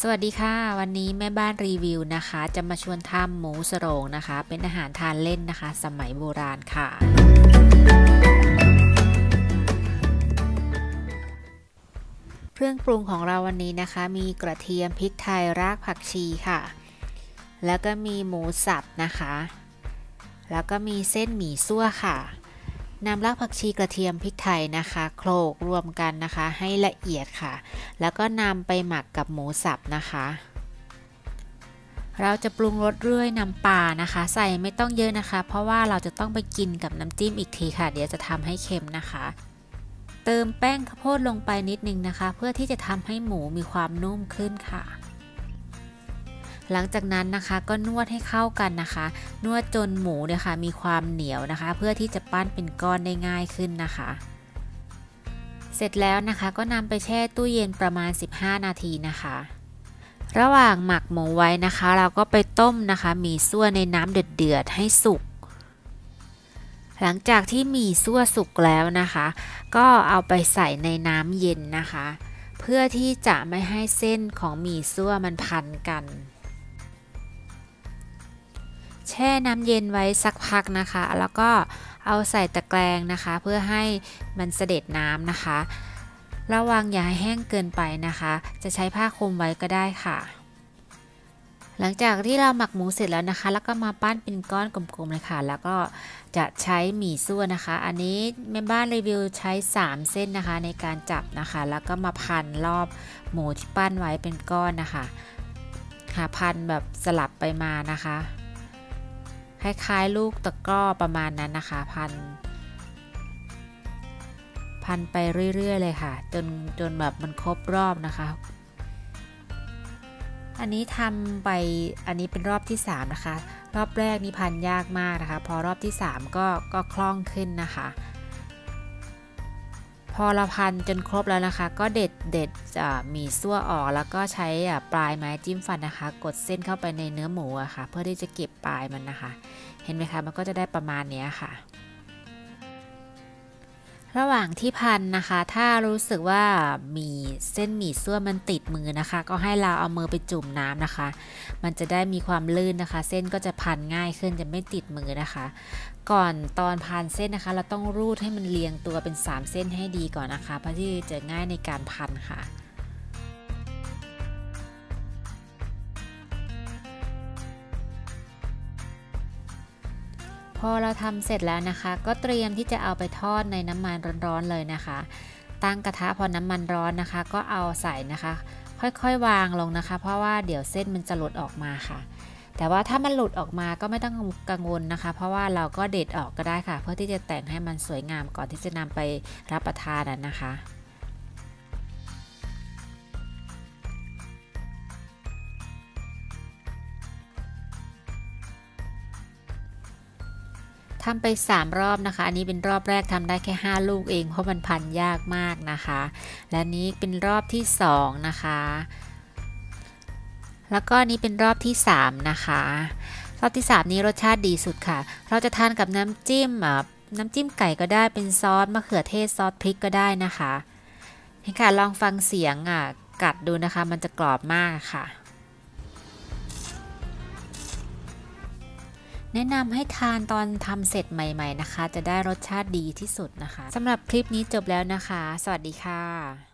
สวัสดีค่ะ วันนี้แม่บ้านรีวิวนะคะ จะมาชวนทำหมูสโรงนะคะ เป็นอาหารทานเล่นนะคะ สมัยโบราณค่ะ เครื่องปรุงของเราวันนี้นะคะ มีกระเทียมพริกไทยรากผักชีค่ะ แล้วก็มีหมูสับนะคะ แล้วก็มีเส้นหมี่ซั่วค่ะ นำรากผักชีกระเทียมพริกไทยนะคะโขลกรวมกันนะคะ ให้ละเอียดค่ะ แล้วก็นำไปหมักกับหมูสับนะคะ เราจะปรุงรสด้วยน้ำปลานะคะ ใส่ไม่ต้องเยอะนะคะ เพราะว่าเราจะต้องไปกินกับน้ำจิ้มอีกทีค่ะ เดี๋ยวจะทำให้เค็มนะคะเติมแป้งข้าวโพดลงไปนิดนึงนะคะ เพื่อที่จะทำให้หมูมีความนุ่มขึ้นค่ะ หลังจากนั้นนะคะก็นวดให้เข้ากันนะคะ นวดจนหมูเนี่ยค่ะมีความเหนียวนะคะ เพื่อที่จะปั้นเป็นก้อนได้ง่ายขึ้นนะคะ เสร็จแล้วนะคะก็นำไปแช่ตู้เย็นประมาณ 15 นาทีนะคะระหว่างหมักหมูไว้นะคะ เราก็ไปต้มนะคะมีซั่วในน้ำเดือดๆให้สุก หลังจากที่มีซั่วสุกแล้วนะคะ ก็เอาไปใส่ในน้ำเย็นนะคะ เพื่อที่จะไม่ให้เส้นของหมี่ซั่วมันพันกัน แช่น้ำเย็นไว้สักพักนะคะ แล้วก็เอาใส่ตะแกรงนะคะ เพื่อให้มันเสด็จน้ำนะคะ ระวังอย่าให้แห้งเกินไปนะคะ จะใช้ผ้าคลุมไว้ก็ได้ค่ะ หลังจากที่เราหมักหมูเสร็จแล้วนะคะ แล้วก็มาปั้นเป็นก้อนกลมๆเลยค่ะ แล้วก็จะใช้หมี่ซั่วนะคะ อันนี้แม่บ้านรีวิวใช้ 3 เส้นนะคะ ในการจับนะคะ แล้วก็มาพันรอบหมูที่ปั้นไว้เป็นก้อนนะคะหาพันแบบสลับไปมานะคะ คล้ายๆลูกตะกร้อประมาณนั้นนะคะ พัน พันไปเรื่อย ๆ เลยค่ะ จนจนแบบมันครบรอบนะคะ อันนี้ทำไปอันนี้เป็นรอบที่ 3 นะคะ รอบแรกนี่พันยากมากนะคะ พอรอบที่ 3 ก็ก็คล่องขึ้นนะคะ พอเราพันจนครบแล้วนะคะ ก็เด็ดเด็ดมีซั่วออกแล้วก็ใช้ปลายไม้จิ้มฟันนะคะ กดเส้นเข้าไปในเนื้อหมูอะคะ่ะ เพื่อที่จะเก็บปลายมันนะคะ เห็นไหมคะมันก็จะได้ประมาณนี้ค่ะ ระหว่างที่พันนะคะ ถ้ารู้สึกว่ามีเส้นหมี่ซั่วมันติดมือนะคะ ก็ให้เราเอามือไปจุ่มน้ำนะคะ มันจะได้มีความลื่นนะคะ เส้นก็จะพันง่ายขึ้นจะไม่ติดมือนะคะ ก่อนตอนพันเส้นนะคะ เราต้องรูดให้มันเรียงตัวเป็น 3 เส้นให้ดีก่อนนะคะเพื่อที่จะง่ายในการพันค่ะ อเราทำเสร็จแล้วนะคะ ก็เตรียมที่จะเอาไปทอดในน้ำมันร้อนๆเลยนะคะ ตั้งกระทะพอน้ำมันร้อนนะคะ ก็เอาใส่นะคะ ค่อยๆวางลงนะคะ เพราะว่าเดี๋ยวเส้นมันจะหลุดออกมาค่ะ แต่ว่าถ้ามันหลุดออกมาก็ไม่ต้องกังวลนะคะ เพราะว่าเราก็เด็ดออกก็ได้ค่ะ เพื่อที่จะแต่งให้มันสวยงามก่อนที่จะนำไปรับประทานนะคะ ทำไป 3 รอบนะคะ อันนี้เป็นรอบแรกทำได้แค่ 5 ลูกเอง เพราะมันพันยากมากนะคะ และนี้เป็นรอบที่ 2 นะคะ แล้วก็นี้เป็นรอบที่ 3 นะคะ รอบที่ 3 นี้รสชาติดีสุดค่ะ เราจะทานกับน้ำจิ้มน้ำจิ้มไก่ก็ได้เป็นซอสมะเขือเทศซอสพริกก็ได้นะคะนี่ค่ะลองฟังเสียงอะกัดดูนะคะ มันจะกรอบมากค่ะ แนะนำให้ทานตอนทำเสร็จใหม่ ๆนะคะ จะได้รสชาติดีที่สุดนะคะสำหรับคลิปนี้จบแล้วนะคะ สวัสดีค่ะ